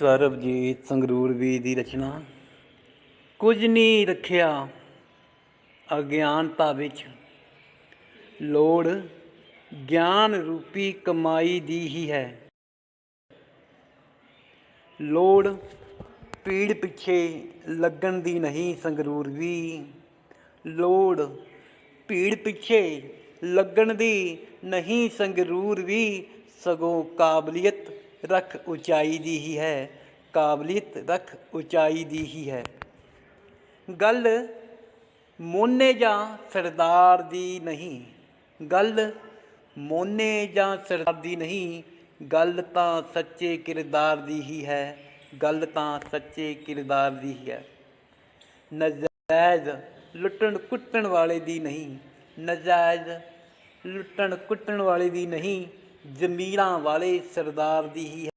ਸਰਬਜੀਤ ਸੰਗਰੂਰ ਵੀ ਦੀ ਰਚਨਾ। ਕੁਝ ਨਹੀਂ ਰੱਖਿਆ ਅਗਿਆਨਤਾ ਵਿੱਚ। ਲੋੜ ਗਿਆਨ ਰੂਪੀ ਕਮਾਈ ਦੀ ਹੀ ਹੈ। ਲੋੜ ਪੀੜ ਪਿੱਛੇ ਲੱਗਣ ਦੀ ਨਹੀਂ ਸੰਗਰੂਰ ਵੀ। ਲੋੜ ਭੀੜ ਪਿੱਛੇ ਲੱਗਣ ਦੀ ਨਹੀਂ ਸੰਗਰੂਰ ਵੀ ਸਗੋਂ ਕਾਬਲੀਅਤ ਰੱਖ ਉਚਾਈ ਦੀ ਹੀ ਹੈ, ਕਾਬਲੀਅਤ ਰੱਖ ਉਚਾਈ ਦੀ ਹੀ ਹੈ। ਗੱਲ ਮੋਨੇ ਜਾਂ ਸਰਦਾਰ ਦੀ ਨਹੀਂ, ਗੱਲ ਮੋਨੇ ਜਾਂ ਸਰਦਾਰ ਦੀ ਨਹੀਂ, ਗੱਲ ਤਾਂ ਸੱਚੇ ਕਿਰਦਾਰ ਦੀ ਹੀ ਹੈ, ਗੱਲ ਤਾਂ ਸੱਚੇ ਕਿਰਦਾਰ ਦੀ ਹੀ ਹੈ। ਨਜਾਇਜ਼ ਲੁੱਟਣ ਕੁੱਟਣ ਵਾਲੇ ਦੀ ਨਹੀਂ, ਨਜਾਇਜ਼ ਲੁੱਟਣ ਕੁੱਟਣ ਵਾਲੇ ਦੀ ਨਹੀਂ ਜ਼ਮੀਰਾਂ ਵਾਲੇ ਸਰਦਾਰ ਦੀ ਹੀ